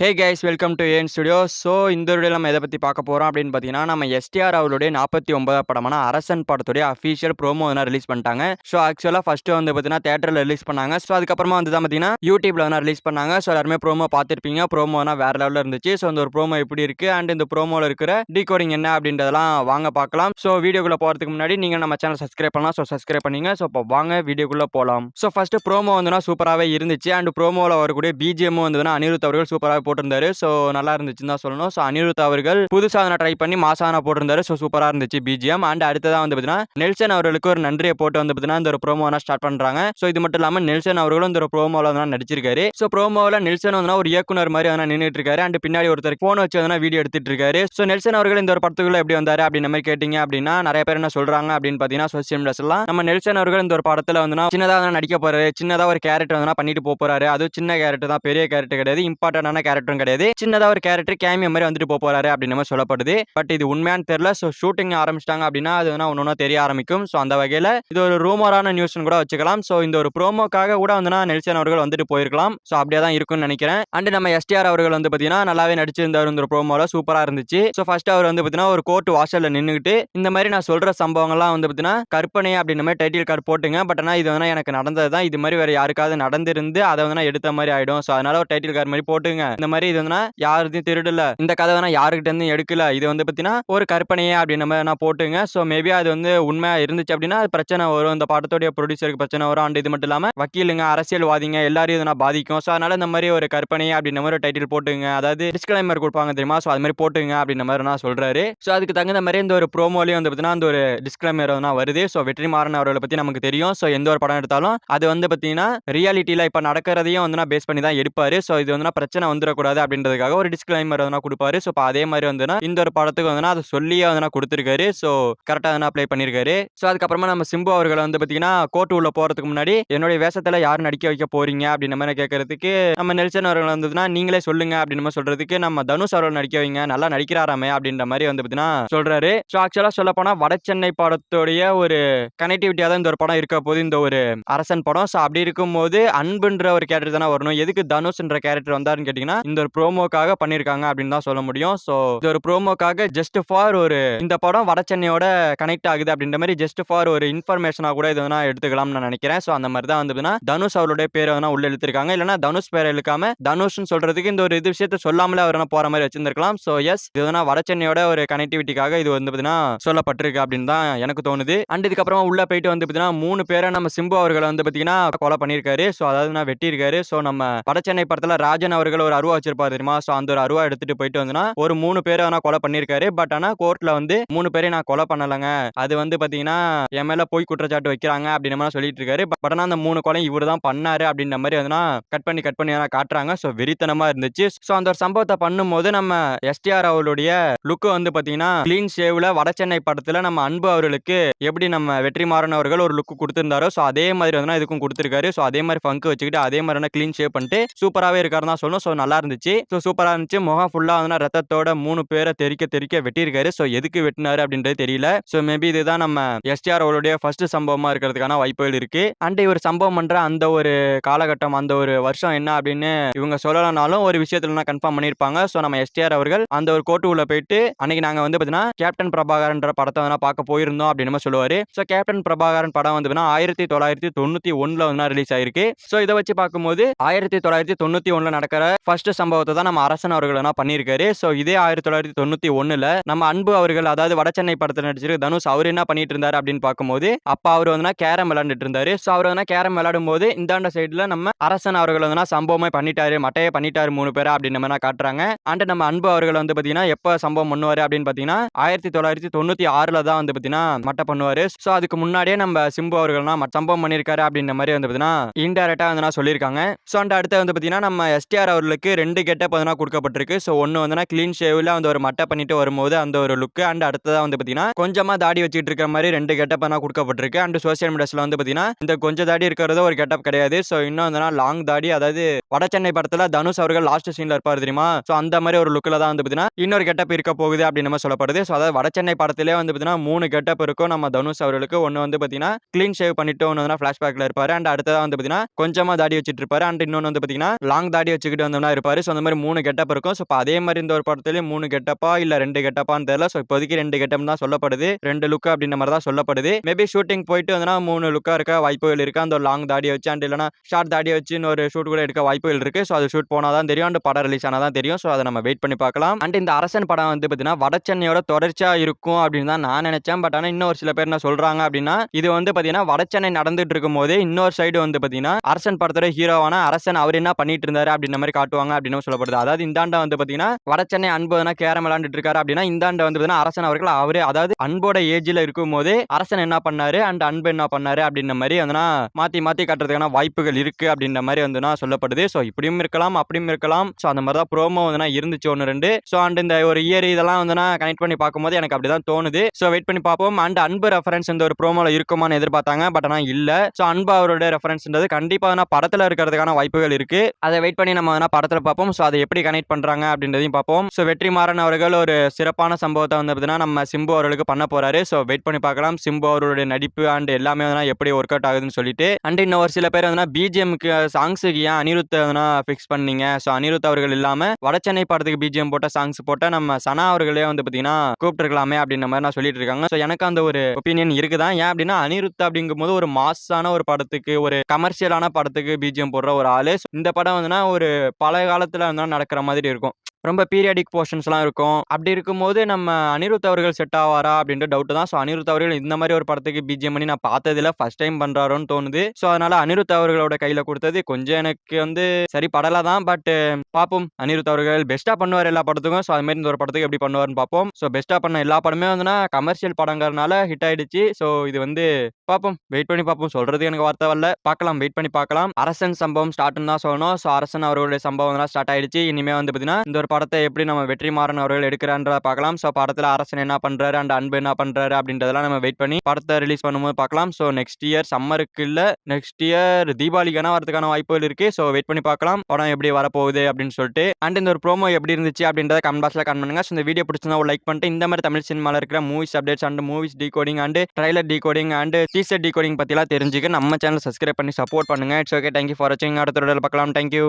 Hey guys welcome to ஏன் studio so இந்த video நம்ம எதை பற்றி பார்க்க போகிறோம் அப்படின்னு பார்த்தீங்கன்னா நம்ம எஸ்டிஆர் அவருடைய நாற்பத்தி ஒன்பதாம் படமான அரசன் படத்துடைய அஃபீஷியல் ப்ரோமோ வந்து ரிலீஸ் பண்ணிட்டாங்க. ஸோ ஆக்சுவலாக ஃபஸ்ட்டு வந்து பார்த்தீங்கன்னா தேட்டரில் ரிலீஸ் பண்ணாங்க. ஸோ அதுக்கப்புறமா வந்து தான் பார்த்தீங்கன்னா யூடியூப்ல வந்து ரிலீஸ் பண்ணாங்க. ஸோ எல்லாருமே ப்ரோமோ பார்த்துருப்பீங்க. ப்ரோமோனா வேறு லெவலில் இருந்துச்சு. ஸோ அந்த ஒரு ப்ரோமோ எப்படி இருக்குது அண்ட் இந்த ப்ரோமோவில் இருக்கிற டீகோடிங் என்ன அப்படின்றதெல்லாம் வாங்க பார்க்கலாம். ஸோ வீடியோக்குள்ளே போகிறதுக்கு முன்னாடி நீங்கள் நம்ம சேனல் சப்ஸ்கிரைப் பண்ணலாம். ஸோ சப்ஸ்கிரைப் பண்ணீங்க. ஸோ இப்போ வாங்க வீடியோக்குள்ளே போகலாம் ஸோ ஃபஸ்ட்டு ப்ரோமோ வந்துன்னா சூப்பராகவே இருந்துச்சு. அண்ட் ப்ரோமோவில் வரக்கூடிய பிஜிஎம் வந்து அனிருத் அவர்கள் சூப்பராக போட்டிருந்தாரு. ஸோ நல்லா இருந்துச்சுன்னு தான் சொல்லணும். ஸோ அனிருத் அவர்கள் புதுசாக ட்ரை பண்ணி மாசானா போட்டிருந்தாரு. ஸோ சூப்பராக இருந்துச்சு பிஜிஎம் அண்ட் அடுத்ததான் வந்து பார்த்தீங்கன்னா நெல்சன் அவர்களுக்கு ஒரு நன்றியை போட்டு வந்து பார்த்தீங்கன்னா இந்த ஒரு ப்ரோமோனா ஸ்டார்ட் பண்ணுறாங்க ஸோ இது மட்டும் இல்லாமல் நெல்சன் அவர்களும் இந்த ஒரு ப்ரோமோவில் வந்து நடிச்சிருக்காரு. ஸோ ப்ரோமோவில் நெல்சன் வந்து ஒரு இயக்குனர் மாதிரி வந்து நின்றுட்டு இருக்காரு அண்ட் பின்னாடி ஒருத்தர் ஃபோன் வச்சு வந்து வீடியோ எடுத்துட்டு இருக்காரு ஸோ நெல்சன் அவர்கள் இந்த ஒரு படத்துக்குள்ள எப்படி வந்தார் அப்படின்ற மாதிரி கேட்டிங்க அப்படின்னா நிறைய பேர் என்ன சொல்கிறாங்க அப்படின்னு பார்த்தீங்கன்னா சோசியல் மீடியாஸ்லாம் நம்ம நெல்சன் அவர்கள் இந்த ஒரு படத்தில் வந்து சின்னதாக வந்து நடிக்க போகிறாரு சின்னதாக ஒரு கேரக்டர் வந்து பண்ணிட்டு போகிறாரு அது சின்ன கேரக்டர் தான். பெரிய கேரக்டர் கிடையாது. இம்பார்ட்டன்டான கேரக்டரும் கிடையாது. சின்னதாக ஒரு கேரக்டர் கேமியோ மாதிரி வந்துட்டு போக போறாரு அப்படின்னு மாதிரி சொல்லப்படுது. பட் இது உண்மையானு தெரியல. ஸோ ஷூட்டிங் ஆரம்பிச்சிட்டாங்க அப்படின்னா அது வந்து ஒன்று தெரிய ஆரம்பிக்கும். ஸோ அந்த வகையில் இது ஒரு ரூமரான நியூஸ்னு கூட வச்சுக்கலாம். ஸோ இந்த ஒரு ப்ரோமோக்காக கூட வந்துனா நெல்சன் அவர்கள் வந்துட்டு போயிருக்கலாம். ஸோ அப்படியே தான் இருக்கும்னு நினைக்கிறேன். அண்ட் நம்ம எஸ்டிஆர் அவர்கள் வந்து பார்த்தீங்கன்னா நல்லாவே நடிச்சிருந்தார். இந்த ஒரு ப்ரோமோல சூப்பராக இருந்துச்சு. ஸோ ஃபர்ஸ்ட் அவர் வந்து பார்த்தீங்கன்னா ஒரு கோர்ட் வாசலில் நின்றுக்கிட்டு இந்த மாதிரி நான் சொல்கிற சம்பவங்கள்லாம் வந்து பார்த்தீங்கன்னா கற்பனை அப்படின்ற மாதிரி டைட்டில் கார்டு போட்டுங்க. பட் ஆனால் இது வந்து எனக்கு நடந்தது தான் இது மாதிரி வேறு யாருக்காவது நடந்திருந்து அதை வந்து நான் எடுத்த மாதிரி ஆயிடும். ஸோ அதனால ஒரு டைட்டில் கார்டு மாதிரி போட்டுங்க. இந்த மாதிரி இது வந்து யாருதையும் திருடல. இந்த கதை வேணா யாருக்கிட்ட இருந்து எடுக்கல. இது வந்து பார்த்தீங்கன்னா ஒரு கற்பனையே அப்படின்ற மாதிரி நான் போட்டுங்க. ஸோ மேபி அது வந்து உண்மையாக இருந்துச்சு அப்படின்னா அது பிரச்சனை வரும். இந்த படத்துடைய ப்ரொடியூசருக்கு பிரச்சனை வரும். அண்ட் இது மட்டும் இல்லாமல் வக்கீலுங்க அரசியல்வாதிங்க எல்லாரையும் இதனால் பாதிக்கும். ஸோ அதனால இந்த மாதிரி ஒரு கற்பனை அப்படின்ற மாதிரி ஒரு டைட்டில் போட்டுங்க. அதாவது டிஸ்கிளைமர் கொடுப்பாங்க தெரியுமா? ஸோ அது மாதிரி போட்டுங்க அப்படின்ற மாதிரி நான் சொல்கிறாரு ஸோ அதுக்கு தகுந்த மாதிரி இந்த ஒரு ப்ரோமோலையும் வந்து பார்த்தீங்கன்னா அந்த ஒரு டிஸ்கிளைமர் வந்து வருது. ஸோ வெற்றிமாறன் அவர்களை பற்றி நமக்கு தெரியும். ஸோ எந்த ஒரு படம் எடுத்தாலும் அது வந்து பார்த்தீங்கன்னா ரியாலிட்டியில் இப்போ நடக்கிறதையும் வந்து நான் பேஸ் பண்ணி தான் எடுப்பாரு. ஸோ இது வந்து பிரச்சனை வந்துடக்கூடாது அப்படின்றதுக்காக ஒரு டிஸ்கிளைமர் எதனா கொடுப்பாரு. ஸோ இப்போ அதே மாதிரி வந்துன்னா இந்த ஒரு படத்துக்கு வந்து அதை சொல்லியே வந்து கொடுத்துருக்காரு. ஸோ கரெக்டாக எதனா அப்ளை பண்ணியிருக்காரு ஸோ அதுக்கப்புறமா நம்ம சிம்பு அவர்களை வந்து பார்த்தீங்கன்னா கோர்ட்டு உள்ள போகிறதுக்கு முன்னாடி என்னுடைய வேஷத்தில் யார் நடிக்க வைக்க போறீங்க? அப்படின்ற மாதிரி கேட்கறதுக்கு நம்ம நெல்சன் அவர்கள் வந்ததுன்னா நீங்களே சொல்லுங்க அப்படின்னு மாதிரி சொல்றதுக்கு நம்ம தனுஷ் அவர்கள் நடிக்க வைங்க நல்லா நடிக்கிறாராமே அப்படின்ற மாதிரி வந்து பார்த்தீங்கன்னா சொல்றாரு. ஸோ ஆக்சுவலாக சொல்ல போனால் வட சென்னை படத்துடைய ஒரு கனெக்டிவிட்டியாக தான் இந்த ஒரு படம் இருக்க போது இந்த ஒரு அரசன் படம். ஸோ அப்படி இருக்கும்போது அன்புன்ற ஒரு கேரக்டர் தானே வரணும். எதுக்கு தனுஷ்ன்ற கேரக்டர் வந்தாருன்னு கேட்டிங்கன்னா இந்த ஒரு ப்ரோமோக்காக பண்ணியிருக்காங்க அப்படின்னு தான் சொல்ல முடியும். ஸோ இது ஒரு ப்ரோமோக்காக ஜஸ்ட் ஃபார் ஒரு இந்த படம் வட சென்னையோட கனெக்ட் ஆகுது அப்படின்ற மாதிரி ஜஸ்ட் ஃபார் ஒரு இன்ஃபர்மேஷனாக கூட இது வேணா எடுத்துக்கலாம்னு நான் நினைக்கிறேன். ஸோ அந்த மாதிரி தான் வந்து தனுஷ் அவருடைய பேரை வேணா உள்ள எழுத்திருக்காங்க இல்லைனா தனுஷ் பேரை எழுக்காம தனுஷ்னு சொல்றதுக்கு இந்த ஒரு இது விஷயத்த சொல்லாமலே அவர் போற மாதிரி வச்சிருந்திருக்கலாம். ஸோ எஸ் இது வேணா வட சென்னையோட ஒரு கனெக்டிவிட்டிக்காக இது வந்து பார்த்தீங்கன்னா சொல்லப்பட்டிருக்கு அப்படின்னு தான் எனக்கு தோணுது. அண்ட் இதுக்கப்புறமா உள்ள போயிட்டு வந்து பார்த்தீங்கன்னா மூணு பேரை நம்ம சிம்பு அவர்களை வந்து பார்த்தீங்கன்னா கொலை பண்ணியிருக்காரு. ஸோ அதாவது நான் வெட்டியிருக்காரு. ஸோ நம்ம வட சென்னை படத்தில் ராஜன் அவர்கள் ஒரு அருவா வச்சிருப்பாரு தெரியுமா? ஸோ அந்த ஒரு அருவா எடுத்துட்டு போயிட்டு வந்துன்னா ஒரு மூணு பேரை வேணா கொலை பண்ணியிருக்காரு. பட் ஆனால் கோர்ட்ல வந்து மூணு பேரை நான் கொலை பண்ணலைங்க. அது வந்து பார்த்தீங்கன்னா என் மேல போய் குற்றச்சாட்டு வைக்கிறாங்க அப்படின்னு மாதிரி சொல்லிட்டு இருக்காரு. பட் ஆனால் அந்த மூணு கொலை இவர் தான் பண்ணாரு அப்படின்ற மாதிரி வந்து கட் பண்ணி கட் பண்ணி வேணா காட்டுறாங்க. ஸோ வெறித்தனமாக இருந்துச்சு. ஸோ அந்த ஒரு சம்பவத்தை பண்ணும்போது நம்ம எஸ்டிஆர் அவருடைய லுக்கு வந்து பார்த்தீங்கன்னா கிளீன் ஷேவ்ல வட சென்னை படத்துல நம்ம அன்பு அவர்களுக்கு எப்படி நம்ம வெற்றிமாறன் அவர்கள் ஒரு லுக் கொடுத்துருந்தாரோ ஸோ அதே மாதிரி வந்து இதுக்கும் கொடுத்துருக்காரு. ஸோ அதே மாதிரி ஃபங்க் வச்சுக்கிட்டு அதே மாதிரி க்ளீன் ஷேவ் பண்ணிட்டு சூப்பராகவே இருக்காருன்னு தான் சொல்லணும். ஸோ நல்லா இருந்துச்சு. ஸோ சூப்பராக இருந்துச்சு. முகம் ஃபுல்லாக வந்து ரத்தத்தோட மூணு பேரை தெறிக்க தெறிக்க வெட்டியிருக்காரு. ஸோ எதுக்கு வெட்டினாரு அப்படின்றது தெரியல. ஸோ மேபி இதுதான் நம்ம எஸ்டிஆர் அவருடைய ஃபர்ஸ்ட் சம்பவமாக இருக்கிறதுக்கான வாய்ப்புகள் இருக்கு. அண்ட் இவர் சம்பவம் பண்ணுற அந்த ஒரு காலகட்டம் அந்த ஒரு வருஷம் என்ன அப்படின்னு இவங்க சொல்லலனாலும் ஒரு விஷயத்துல கன்ஃபார்ம் பண்ணியிருப்பாங்க. ஸோ நம்ம எஸ்டிஆர் அவர்கள் அந்த ஒரு கோட்டு உள்ள போயிட்டு அன்னைக்கு நாங்கள் வந்து பார்த்தீங்கன்னா கேப்டன் பிரபாகரன்ற படத்தை வந்து பார்க்க போயிருந்தோம் அப்படின்னு சொல்லுவார். ஸோ கேப்டன் பிரபாகரன் படம் வந்து ஆயிரத்தி தொள்ளாயிரத்தி தொண்ணூத்தி ஒன்னுல வந்து ரிலீஸ் ஆயிருக்கு. ஸோ இதை வச்சு பார்க்கும்போது ஆயிரத்தி தொள்ளாயிரத்தி தொண்ணூத்தி ஒன்றில் நடக்கிற ஃபர்ஸ்ட் சம்பவத்தை தான் நம்ம அரசன் அவர்கள் என்ன பண்ணியிருக்காரு? ஸோ இதே ஆயிரத்தி தொள்ளாயிரத்தி தொண்ணூற்றி ஒன்றில் நம்ம அன்பு அவர்கள் அதாவது வடசென்னை படத்தில் நடிச்சிருக்கு தனுஷ் அவர் என்ன பண்ணிட்டு இருந்தாரு அப்படின்னு பார்க்கும்போது அப்போ அவர் வந்து கேரம் விளையாண்டுட்டு இருந்தாரு ஸோ அவர் வந்து கேரம் விளையாடும் போது இந்தாண்ட சைடில் நம்ம அரசன் அவர்கள் வந்து சம்பவமே பண்ணிட்டாரு மட்டையே பண்ணிட்டாரு மூணு பேர் அப்படின்னு மாதிரி காட்டுறாங்க. அண்ட் நம்ம அன்பு அவர்கள் வந்து பார்த்தீங்கன்னா எப்போ சம்பவம் பண்ணுவார் அப்படின்னு பார்த்தீங்கன்னா ஆயிரத்தி தொள்ளாயிரத்தி தொண்ணூற்றி ஆறில் தான் வந்து பார்த்தீங்கன்னா மட்டை பண்ணுவார். ஸோ அதுக்கு முன்னாடியே நம்ம சிம்பு அவர்கள்னா சம்பவம் பண்ணியிருக்காரு அப்படின்ற மாதிரி வந்து பார்த்தீங்கன்னா இன்டெரக்டாக வந்து சொல்லியிருக்காங்க. ஸோ அண்ட் அடுத்து வந்து பார்த்தீங்கன்னா நம்ம எஸ்டிஆர் அவர்களுக்கு ரெண்டு கெட்டப் வந்து கொடுக்கப்பட்டிருக்கு. ஸோ ஒன்று வந்து க்ளீன் ஷேவில் வந்து ஒரு மட்டை பண்ணிட்டு வரும்போது அந்த ஒரு லுக்கு அண்ட் அடுத்ததாக வந்து பார்த்தீங்கன்னா கொஞ்சமாக தாடி வச்சுட்டு இருக்கிற மாதிரி ரெண்டு கெட்டப் தான் கொடுக்கப்பட்டிருக்கு. அண்ட் சோசியல் மீடியாஸில் வந்து பார்த்தீங்கன்னா இந்த கொஞ்சம் தாடி இருக்கிறது ஒரு கெட்டப் கிடையாது. ஸோ இன்னும் வந்து லாங் தாடி அதாவது வட சென்னை படத்தில் தனுஷ் அவர்கள் லாஸ்ட் சீனில் இருப்பார் தெரியுமா? ஸோ அந்த மாதிரி ஒரு லுக்கில் தான் வந்து பார்த்தீங்கன்னா இன்னொரு கெட்டப் இருக்க போகுது அப்படின்னு நம்ம சொல்லப்படுது. ஸோ அதாவது வட சென்னை படத்திலே வந்து பார்த்தீங்கன்னா மூணு கெட்டப் இருக்கும். நம்ம தனுஷ் அவர்களுக்கு ஒன்று வந்து பார்த்தீங்கன்னா க்ளீன் ஷேவ் பண்ணிட்டு ஒன்று வந்து ஃப்ளாஷ்பேக்கில் இருப்பார். அண்ட் அடுத்ததாக வந்து பார்த்தீங்கன்னா கொஞ்சமாக தாடி வச்சுட்டு இருப்பார். அண்ட் இன்னொன்று வந்து பார்த்தீங்கன்னா லாங் தாடி வச்சுக்கிட்டு வந்தோம்னா இருப்பார். இருப்பாரு. ஸோ அந்த மாதிரி மூணு கெட்டப் இருக்கும். ஸோ இப்போ அதே மாதிரி இந்த ஒரு படத்துலேயும் மூணு கெட்டப்பா இல்லை ரெண்டு கெட்டப்பான்னு தெரியல. ஸோ இப்போதைக்கு ரெண்டு கெட்டப் தான் சொல்லப்படுது. 2 லுக் அப்படின்ற மாதிரி தான் சொல்லப்படுது. மேபி ஷூட்டிங் போயிட்டு வந்தனா மூணு லுக்கா இருக்க வாய்ப்புகள் இருக்கு. அந்த ஒரு லாங் தாடி வச்சு அண்ட் இல்லைனா ஷார்ட் தாடியை வச்சு இன்னொரு ஷூட் கூட எடுக்க வாய்ப்புகள் இருக்கு. ஸோ அது ஷூட் போனால் தான் தெரியும். அண்ட் படம் ரிலீஸ் ஆனா தான் தெரியும். ஸோ அதை நம்ம வெயிட் பண்ணி பார்க்கலாம். அண்ட் இந்த அரசன் படம் வந்து பார்த்தீங்கன்னா, வடசென்னையோட தொடர்ச்சியாக இருக்கும் அப்படின்னு தான் நான் நினைச்சேன் பட் ஆனால் இன்னொரு சில பேர் என்ன சொல்கிறாங்க அப்படின்னா, இது வந்து பார்த்தீங்கன்னா, வடசென்னை நடந்துட்டு இருக்கும்போதே இன்னொரு சைடு வந்து பார்த்தீங்கன்னா, அரசன் படத்தோட ஹீரோவான அரசன் அவர் என்ன பண்ணிட்டு இருந்தாரு அப்படின்ற மாதிரி காட்டுவாங்க அப்படின்னு சொல்லப்படுது. அதாவது இந்தாண்ட வந்து பார்த்தீங்கன்னா, வடசென்னை அன்பு எதனா கேரம் விளாண்டுட்டு இருக்காரு அப்படின்னா, இந்தாண்ட வந்து பார்த்தீங்கன்னா, அரசன் அவர்கள் அவரே அதாவது அன்போட ஏஜில் இருக்கும் போது அரசன் என்ன பண்ணாரு அண்ட் அன்பு என்ன பண்ணாரு அப்படின்ற மாதிரி வந்துனா மாத்தி மாத்தி காட்டுறதுக்கான வாய்ப்புகள் இருக்கு அப்படின்ற மாதிரி வந்துனா சொல்லப்படுது. ஸோ இப்படியும் இருக்கலாம், அப்படியும் இருக்கலாம். ஸோ அந்த மாதிரி தான் ப்ரோமோ வந்துனா இருந்துச்சு 1, 2 ஸோ அண்ட் இந்த ஒரு இயர் இதெல்லாம் வந்துனா கனெக்ட் பண்ணி பார்க்கும்போது எனக்கு அப்படிதான் தோணுது. ஸோ வெயிட் பண்ணி பார்ப்போம். அண்ட் அன்பு ரெஃபரன்ஸ் இந்த ஒரு ப்ரோமோல இருக்குமான்னு எதிர்பார்த்தாங்க. பட் ஆனால் இல்லை ஸோ அன்பு அவருடைய ரெஃபரன்ஸ்ன்றது கண்டிப்பாக படத்தில் இருக்கிறதுக்கான வாய்ப்புகள் இருக்கு. அதை வெயிட் பண்ணி நம்ம படத்தில் பார்ப்போம். ஸோ அதை எப்படி கனெக்ட் பண்ணுறாங்க அப்படின்றதையும் பார்ப்போம். ஸோ வெற்றிமாறன் அவர்கள் ஒரு சிறப்பான சம்பவத்தை வந்து பார்த்தீங்கன்னா, நம்ம சிம்பு அவர்களுக்கு பண்ண போகிறாரு ஸோ வெயிட் பண்ணி பார்க்கலாம். சிம்பு அவருடைய நடிப்பு அண்ட் எல்லாமே வந்து எப்படி ஒர்க் அவுட் ஆகுதுன்னு சொல்லிட்டு. அண்ட் இன்னும் ஒரு சில பேர் வந்து பிஜிஎம்க்கு சாங்ஸுக்கு ஏன் அனிருத் வந்துனா ஃபிக்ஸ் பண்ணீங்க? ஸோ அனிருத் அவர்கள் இல்லாமல் வடச்சென்னை படத்துக்கு பிஜிஎம் போட்ட சாங்ஸ் போட்ட நம்ம சனா அவர்களே வந்து பார்த்தீங்கன்னா, கூப்பிட்டுருக்கலாமே அப்படின்ற மாதிரி நான் சொல்லிட்டு இருக்காங்க. ஸோ எனக்கு அந்த ஒரு ஒப்பீனியன் இருக்குதான் ஏன் அப்படின்னா, அனிருத் அப்படிங்கும்போது ஒரு மாஸான ஒரு படத்துக்கு, ஒரு கமர்ஷியலான படத்துக்கு பிஜிஎம் போடுற ஒரு ஆளு. இந்த படம் வந்துன்னா ஒரு பழைய காலத்தில் இருந்தாலும் நடக்கிற மாதிரி இருக்கும். ரொம்ப பீரியாடிக் போர்ஷன்ஸ்லாம் இருக்கும். அப்படி இருக்கும்போது நம்ம அனிருத் அவர்கள் செட் ஆவாரா அப்படின்ற டவுட் தான். ஸோ அனிருத் அவர்கள் இந்த மாதிரி ஒரு படத்துக்கு பிஜிஎம் பண்ணி நான் பார்த்ததில்ல. ஃபர்ஸ்ட் டைம் பண்ணுறாரோன்னு தோணுது. ஸோ அதனால அனிருத் அவர்களோட கையில் கொடுத்தது கொஞ்சம் எனக்கு வந்து சரி படலை தான். பட் பார்ப்போம். அனிருத் அவர்கள் பெஸ்ட்டாக பண்ணுவார் எல்லா படத்துக்கும். ஸோ அது இந்த ஒரு படத்துக்கு எப்படி பண்ணுவாருன்னு பார்ப்போம். ஸோ பெஸ்ட்டாக பண்ண எல்லா படமே வந்துன்னா கமர்ஷியல் படங்கிறனால ஹிட் ஆயிடுச்சு. ஸோ இது வந்து பார்ப்போம். வெயிட் பண்ணி பார்ப்போம். சொல்கிறது எனக்கு வார்த்தை வரல. பார்க்கலாம். வெயிட் பண்ணி பார்க்கலாம். அரசன் சம்பவம் ஸ்டார்ட்னு தான் சொல்லணும். ஸோ அரசன் அவர்களுடைய சம்பவம்லாம் ஸ்டார்ட் ஆயிடுச்சு. இனிமே வந்து பார்த்தீங்கன்னா, இந்த ஒரு படத்தை எப்படி நம்ம வெற்றிமாறன் அவர்கள் எடுக்கிறான்றத பார்க்கலாம். ஸோ படத்தில் அரசன் என்ன பண்ணுறாரு அண்ட் அன்பு என்ன பண்ணுறாரு அப்படின்றதெல்லாம் நம்ம வெயிட் பண்ணி படத்தை ரிலீஸ் பண்ணும்போது பார்க்கலாம். ஸோ நெக்ஸ்ட் இயர் சம்மருக்கு இல்லை நெக்ஸ்ட் இயர் தீபாவளிக்கு வரதுக்கான வாய்ப்புகள் இருக்குது ஸோ வெயிட் பண்ணி பார்க்கலாம். படம் எப்படி வரப்போகுது அப்படின்னு சொல்லிட்டு. அண்ட் இந்த ஒரு ப்ரோமோ எப்படி இருந்துச்சு அப்படின்றத கமெண்ட் பாக்ஸில் கமெண்ட் பண்ணுங்க. ஸோ இந்த வீடியோ பிடிச்சிருந்தா ஒரு லைக் பண்ணிட்டு இந்த மாதிரி தமிழ் சினிமாவில் இருக்கிற movies updates and movies decoding and trailer decoding and teaser decoding பற்றிலாம் தெரிஞ்சுக்க நம்ம சேனல் சப்ஸ்கிரைப் பண்ணி சப்போர்ட் பண்ணுங்க. It's okay. Thank you for வாட்சிங். அடுத்த பார்க்கலாம். Thank you.